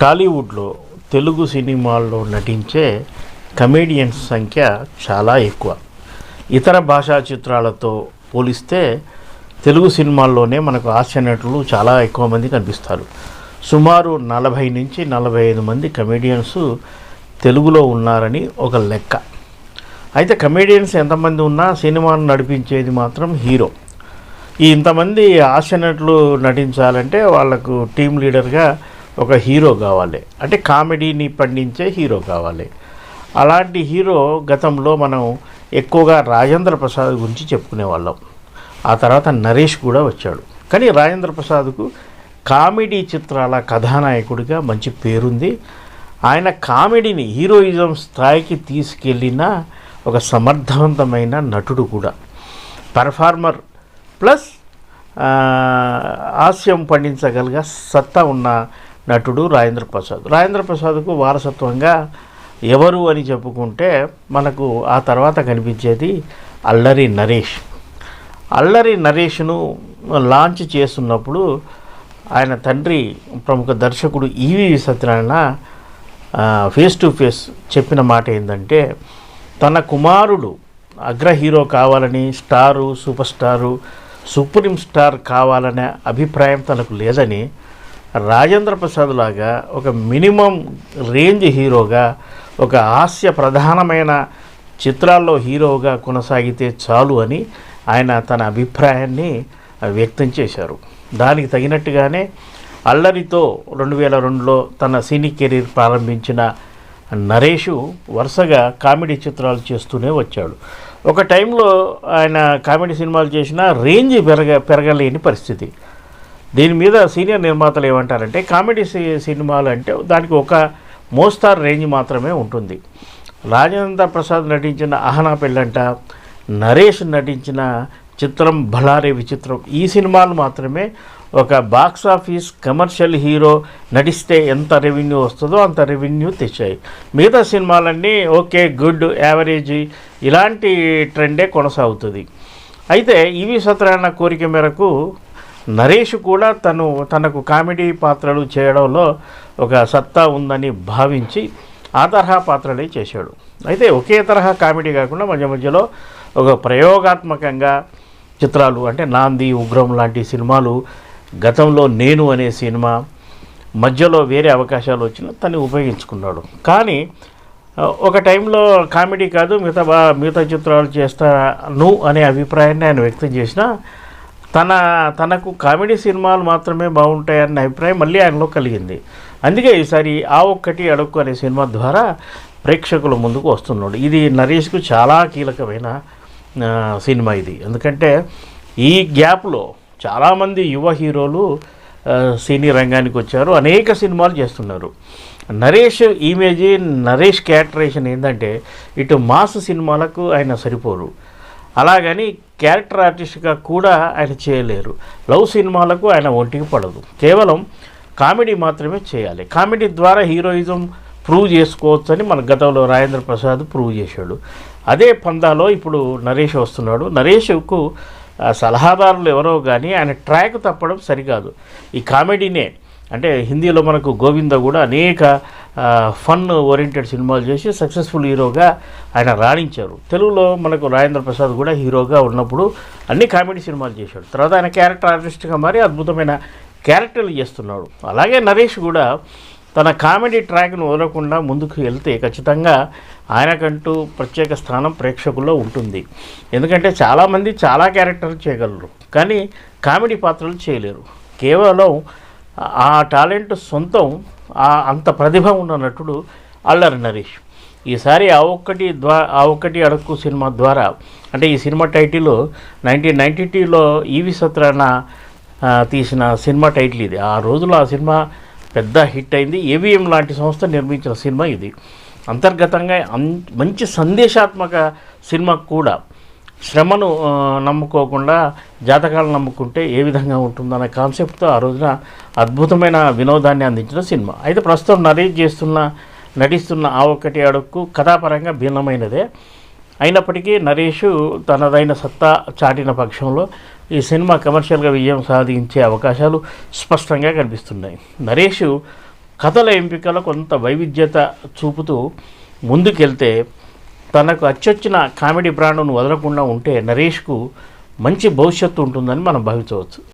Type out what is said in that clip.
టాలీవుడ్లో తెలుగు సినిమాల్లో నటించే కమేడియన్స్ సంఖ్య చాలా ఎక్కువ. ఇతర భాషా చిత్రాలతో పోలిస్తే తెలుగు సినిమాల్లోనే మనకు హాస్య నటులు చాలా ఎక్కువ మంది కనిపిస్తారు. సుమారు నలభై నుంచి నలభై ఐదు మంది కమేడియన్స్ తెలుగులో ఉన్నారని ఒక లెక్క. అయితే కమేడియన్స్ ఎంతమంది ఉన్నా సినిమాను నడిపించేది మాత్రం హీరో. ఈ ఇంతమంది హాస్య నటులు నటించాలంటే వాళ్ళకు టీం లీడర్గా ఒక హీరో కావాలి. అంటే కామెడీని పండించే హీరో కావాలి. అలాంటి హీరో గతంలో మనం ఎక్కువగా రాజేంద్ర ప్రసాద్ గురించి చెప్పుకునేవాళ్ళం ఆ తర్వాత నరేష్ కూడా వచ్చాడు. కానీ రాజేంద్ర ప్రసాద్కు కామెడీ చిత్రాల కథానాయకుడిగా మంచి పేరుంది. ఆయన కామెడీని హీరోయిజం స్థాయికి తీసుకెళ్ళిన ఒక సమర్థవంతమైన నటుడు కూడా. పర్ఫార్మర్ ప్లస్ హాస్యం పండించగలిగ సత్తా ఉన్న నటుడు రాజేంద్ర ప్రసాద్. రాజేంద్ర ప్రసాద్కు వారసత్వంగా ఎవరు అని చెప్పుకుంటే మనకు ఆ తర్వాత కనిపించేది అల్లరి నరేష్. అల్లరి నరేష్ను లాంచ్ చేస్తున్నప్పుడు ఆయన తండ్రి ప్రముఖ దర్శకుడు E V Satyanarayana face to face చెప్పిన మాట ఏంటంటే తన కుమారుడు అగ్ర హీరో కావాలని star super star supreme star కావాలనే అభిప్రాయం తనకు లేదని రాజేంద్ర ప్రసాద్ లాగా ఒక మినిమం రేంజ్ హీరోగా ఒక హాస్య ప్రధానమైన చిత్రాల్లో హీరోగా కొనసాగితే చాలు అని ఆయన తన అభిప్రాయాన్ని వ్యక్తం చేశారు. దానికి తగినట్టుగానే అల్లరితో రెండు వేల రెండులో తన సినీ కెరీర్ ప్రారంభించిన నరేషు వరుసగా కామెడీ చిత్రాలు చేస్తూనే వచ్చాడు. ఒక టైంలో ఆయన కామెడీ సినిమాలు చేసిన రేంజ్ పెరగ పెరగలేని పరిస్థితి. దీని మీద సీనియర్ నిర్మాతలు ఏమంటారంటే కామెడీ సినిమాలు అంటే దానికి ఒక మోస్తార్ రేంజ్ మాత్రమే ఉంటుంది. రాజేంద్ర ప్రసాద్ నటించిన అహనా పెళ్ళంట నరేష్ నటించిన చిత్రం బలారే విచిత్రం ఈ సినిమాలు మాత్రమే ఒక బాక్స్ ఆఫీస్ కమర్షియల్ హీరో నటిస్తే ఎంత రెవెన్యూ వస్తుందో అంత రెవెన్యూ తెచ్చాయి. మిగతా సినిమాలన్నీ ఓకే గుడ్ యావరేజ్ ఇలాంటి ట్రెండే కొనసాగుతుంది. అయితే ఈవి సత్యనారాయణ కోరిక మేరకు నరేష్ కూడా తను తనకు కామెడీ పాత్రలు చేయడంలో ఒక సత్తా ఉందని భావించి ఆ తరహా పాత్రలే చేశాడు. అయితే ఒకే తరహా కామెడీ కాకుండా మధ్య మధ్యలో ఒక ప్రయోగాత్మకంగా చిత్రాలు అంటే నాంది ఉగ్రం లాంటి సినిమాలు గతంలో నేను అనే సినిమా మధ్యలో వేరే అవకాశాలు వచ్చినా తను ఉపయోగించుకున్నాడు. కానీ ఒక టైంలో కామెడీ కాదు మిగతా బా మిగతా చిత్రాలు చేస్తాను అనే అభిప్రాయాన్ని ఆయన వ్యక్తం చేసిన తన తనకు కామెడీ సినిమాలు మాత్రమే బాగుంటాయన్న అభిప్రాయం మళ్ళీ ఆయనలో కలిగింది. అందుకే ఈసారి ఆ ఒక్కటి అడుక్కు అనే సినిమా ద్వారా ప్రేక్షకుల ముందుకు వస్తున్నాడు. ఇది నరేష్కు చాలా కీలకమైన సినిమా ఇది. ఎందుకంటే ఈ గ్యాప్లో చాలామంది యువ హీరోలు సినీ రంగానికి వచ్చారు. అనేక సినిమాలు చేస్తున్నారు. నరేష్ ఇమేజ్ నరేష్ క్యారెక్టరేషన్ ఏంటంటే ఇటు మాస్ సినిమాలకు ఆయన సరిపోరు. అలాగని క్యారెక్టర్ ఆర్టిస్ట్గా కూడా ఆయన చేయలేరు. లవ్ సినిమాలకు ఆయన ఒంటికి పడదు. కేవలం కామెడీ మాత్రమే చేయాలి. కామెడీ ద్వారా హీరోయిజం ప్రూవ్ చేసుకోవచ్చని మన గతంలో రాజేంద్ర ప్రసాద్ ప్రూవ్ చేశాడు. అదే పందాలో ఇప్పుడు నరేష్ వస్తున్నాడు. నరేష్కు సలహాదారులు ఎవరో కానీ ఆయన ట్రాక్ తప్పడం సరికాదు. ఈ కామెడీనే అంటే హిందీలో మనకు గోవింద కూడా అనేక ఫన్ ఓరియంటెడ్ సినిమాలు చేసి సక్సెస్ఫుల్ హీరోగా ఆయన రాణించారు. తెలుగులో మనకు రాజేంద్ర ప్రసాద్ కూడా హీరోగా ఉన్నప్పుడు అన్ని కామెడీ సినిమాలు చేశాడు. తర్వాత ఆయన క్యారెక్టర్ ఆర్టిస్ట్గా మారి అద్భుతమైన క్యారెక్టర్లు చేస్తున్నాడు. అలాగే నరేష్ కూడా తన కామెడీ ట్రాక్ను వదలకుండా ముందుకు వెళ్తే ఖచ్చితంగా ఆయనకంటూ ప్రత్యేక స్థానం ప్రేక్షకుల్లో ఉంటుంది. ఎందుకంటే చాలామంది చాలా క్యారెక్టర్లు చేయగలరు. కానీ కామెడీ పాత్రలు చేయలేరు. కేవలం ఆ టాలెంట్ సొంతం అంత ప్రతిభ ఉన్న నటుడు అల్లరి నరేష్. ఈసారి ఆ ఒక్కటి ద్వా ఆ ఒక్కటి అడుక్కు సినిమా ద్వారా అంటే ఈ సినిమా టైటిల్ నైన్టీన్ నైంటీ టూలో ఈవి సత్రాన తీసిన సినిమా టైటిల్ ఇది. ఆ రోజులో ఆ సినిమా పెద్ద హిట్ అయింది. ఏవిఎం లాంటి సంస్థ నిర్మించిన సినిమా ఇది. అంతర్గతంగా మంచి సందేశాత్మక సినిమా కూడా. శ్రమను నమ్ముకోకుండా జాతకాలను నమ్ముకుంటే ఏ విధంగా ఉంటుందనే కాన్సెప్ట్తో ఆ రోజున అద్భుతమైన వినోదాన్ని అందించిన సినిమా. అయితే ప్రస్తుతం నరేష్ చేస్తున్న నటిస్తున్న ఆ ఒక్కటి అడుక్కు కథాపరంగా భిన్నమైనదే. అయినప్పటికీ నరేష్ తనదైన సత్తా చాటిన పక్షంలో ఈ సినిమా కమర్షియల్గా విజయం సాధించే అవకాశాలు స్పష్టంగా కనిపిస్తున్నాయి. నరేష్ కథల ఎంపికలో కొంత వైవిధ్యత చూపుతూ ముందుకెళ్తే తనకు అచ్చొచ్చిన కామెడీ బ్రాండ్ను వదలకుండా ఉంటే నరేష్కు మంచి భవిష్యత్తు ఉంటుందని మనం భావించవచ్చు.